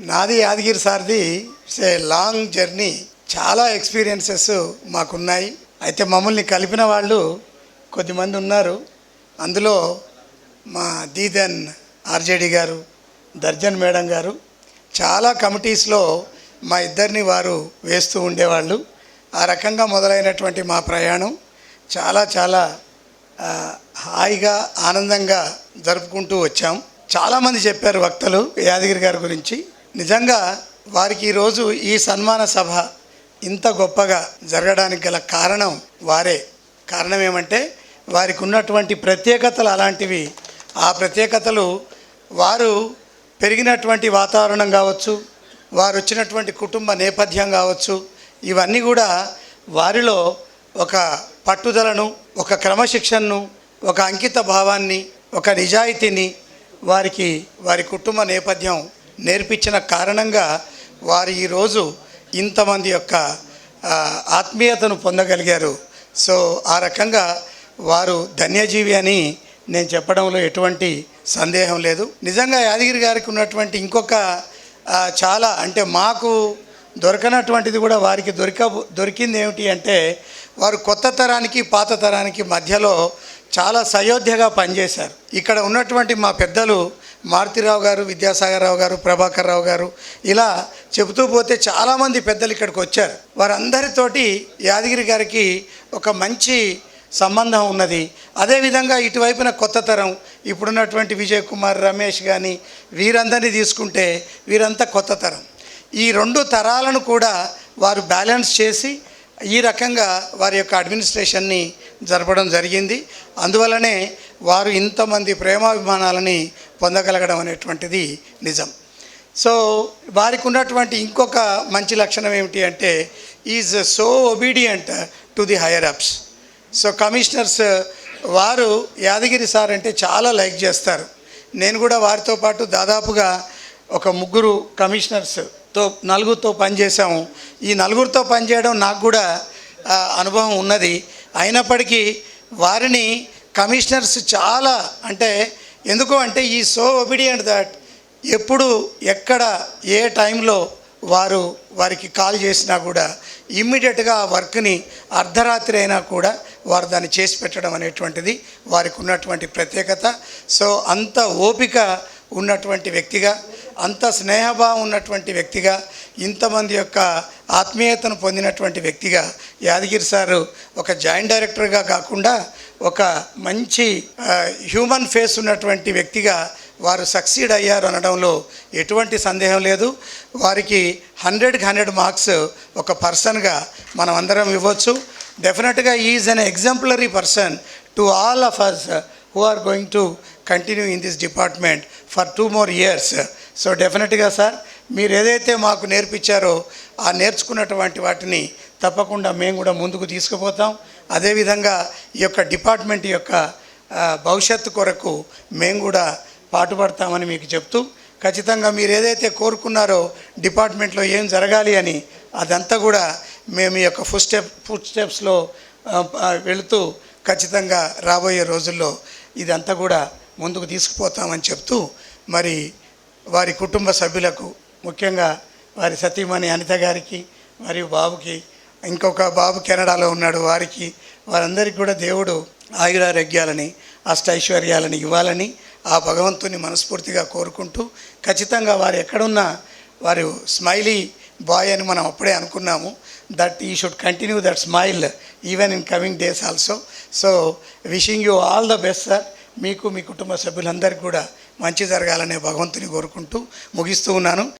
నాది యాదగిరి సార్ది. సే లాంగ్ జర్నీ చాలా ఎక్స్పీరియన్సెస్ మాకున్నాయి. అయితే మమ్మల్ని కలిపిన వాళ్ళు కొద్దిమంది ఉన్నారు. అందులో మా దీదన్ ఆర్జేడి గారు దర్జన్ మేడం గారు చాలా కమిటీస్లో మా ఇద్దరిని వారు వేస్తూ ఉండేవాళ్ళు. ఆ రకంగా మొదలైనటువంటి మా ప్రయాణం చాలా చాలా హాయిగా ఆనందంగా జరుపుకుంటూ వచ్చాం. చాలామంది చెప్పారు వక్తలు యాదగిరి గారి గురించి. నిజంగా వారికి ఈరోజు ఈ సన్మాన సభ ఇంత గొప్పగా జరగడానికి గల కారణం వారే. కారణం ఏమంటే వారికి ఉన్నటువంటి ప్రత్యేకతలు అలాంటివి. ఆ ప్రత్యేకతలు వారు పెరిగినటువంటి వాతావరణం కావచ్చు వారు వచ్చినటువంటి కుటుంబ నేపథ్యం కావచ్చు ఇవన్నీ కూడా వారిలో ఒక పట్టుదలను ఒక క్రమశిక్షణను ఒక అంకిత భావాన్ని ఒక నిజాయితీని వారికి వారి కుటుంబ నేపథ్యం నేర్పించిన కారణంగా వారు ఈరోజు ఇంతమంది యొక్క ఆత్మీయతను పొందగలిగారు. సో ఆ రకంగా వారు ధన్యజీవి అని నేను చెప్పడంలో ఎటువంటి సందేహం లేదు. నిజంగా యాదగిరి గారికి ఉన్నటువంటి ఇంకొక చాలా అంటే మాకు దొరకనటువంటిది కూడా వారికి దొరిక దొరికింది ఏమిటి అంటే వారు కొత్త తరానికి పాత తరానికి మధ్యలో చాలా సయోధ్యగా పనిచేశారు. ఇక్కడ ఉన్నటువంటి మా పెద్దలు మారుతిరావు గారు విద్యాసాగరరావు గారు ప్రభాకర్ రావు గారు ఇలా చెబుతూ పోతే చాలామంది పెద్దలు ఇక్కడికి వచ్చారు. వారందరితోటి యాదగిరి గారికి ఒక మంచి సంబంధం ఉన్నది. అదేవిధంగా ఇటువైపున కొత్త తరం ఇప్పుడున్నటువంటి విజయ్ కుమార్ రమేష్ కానీ వీరందరినీ తీసుకుంటే వీరంతా కొత్త తరం. ఈ రెండు తరాలను కూడా వారు బ్యాలెన్స్ చేసి ఈ రకంగా వారి యొక్క అడ్మినిస్ట్రేషన్ని జరపడం జరిగింది. అందువలనే వారు ఇంతమంది ప్రేమాభిమానాలని పొందగలగడం అనేటువంటిది నిజం. సో వారికి ఉన్నటువంటి ఇంకొక మంచి లక్షణం ఏమిటి అంటే is so obedient to the higher ups so commissioners వారు యాదగిరి సార్ అంటే చాలా లైక్ చేస్తారు. నేను కూడా వారితో పాటు దాదాపుగా ఒక ముగ్గురు కమిషనర్స్తో నలుగురితో పనిచేసాము ఈ నలుగురితో పనిచేయడం నాకు కూడా అనుభవం ఉన్నది. అయినప్పటికీ వారిని కమిషనర్స్ చాలా అంటే ఎందుకు అంటే ఈ సో ఒబీడియంట్ దట్ ఎప్పుడు ఎక్కడ ఏ టైంలో వారు వారికి కాల్ చేసినా కూడా ఇమ్మీడియట్గా ఆ వర్క్ని అర్ధరాత్రి అయినా కూడా వారు దాన్ని చేసి పెట్టడం అనేటువంటిది వారికి ఉన్నటువంటి ప్రత్యేకత. సో అంత ఓపిక ఉన్నటువంటి వ్యక్తిగా అంత స్నేహభావం ఉన్నటువంటి వ్యక్తిగా ఇంతమంది యొక్క ఆత్మీయతను పొందినటువంటి వ్యక్తిగా యాదగిరి సారు ఒక జాయింట్ డైరెక్టర్గా కాకుండా ఒక మంచి హ్యూమన్ ఫేస్ ఉన్నటువంటి వ్యక్తిగా వారు సక్సీడ్ అయ్యారు అనడంలో ఎటువంటి సందేహం లేదు. వారికి హండ్రెడ్కి హండ్రెడ్ మార్క్స్ ఒక పర్సన్గా మనం అందరం ఇవ్వచ్చు. డెఫినెట్గా is an exemplary person to all of us who are going to continue in this department for two more years so డెఫినెట్గా సార్ మీరు ఏదైతే మాకు నేర్పించారో ఆ నేర్చుకున్నటువంటి వాటిని తప్పకుండా మేము కూడా ముందుకు తీసుకుపోతాం. అదేవిధంగా ఈ యొక్క డిపార్ట్మెంట్ యొక్క భవిష్యత్తు కొరకు మేము కూడా పాటుపడతామని మీకు చెప్తూ ఖచ్చితంగా మీరు ఏదైతే కోరుకున్నారో డిపార్ట్మెంట్లో ఏం జరగాలి అని అదంతా కూడా మేము ఈ యొక్క ఫుడ్ స్టెప్ ఫుడ్ స్టెప్స్లో వెళుతూ ఖచ్చితంగా రాబోయే రోజుల్లో ఇదంతా కూడా ముందుకు తీసుకుపోతామని చెప్తూ మరి వారి కుటుంబ సభ్యులకు ముఖ్యంగా వారి సతీమణి అనిత గారికి మరియు బాబుకి ఇంకొక బాబు కెనడాలో ఉన్నాడు వారికి వారందరికీ కూడా దేవుడు ఆయురారోగ్యాలని అష్టైశ్వర్యాలని ఇవ్వాలని ఆ భగవంతుని మనస్ఫూర్తిగా కోరుకుంటూ ఖచ్చితంగా వారు ఎక్కడున్నా వారు స్మైలీ బాయ్ అని మనం అప్పుడే అనుకున్నాము. That he should continue that smile even in coming days also so wishing you all the best sir మీకు మీ కుటుంబ సభ్యులందరికీ కూడా మంచి జరగాలనే భగవంతుని కోరుకుంటూ ముగిస్తూ ఉన్నాను.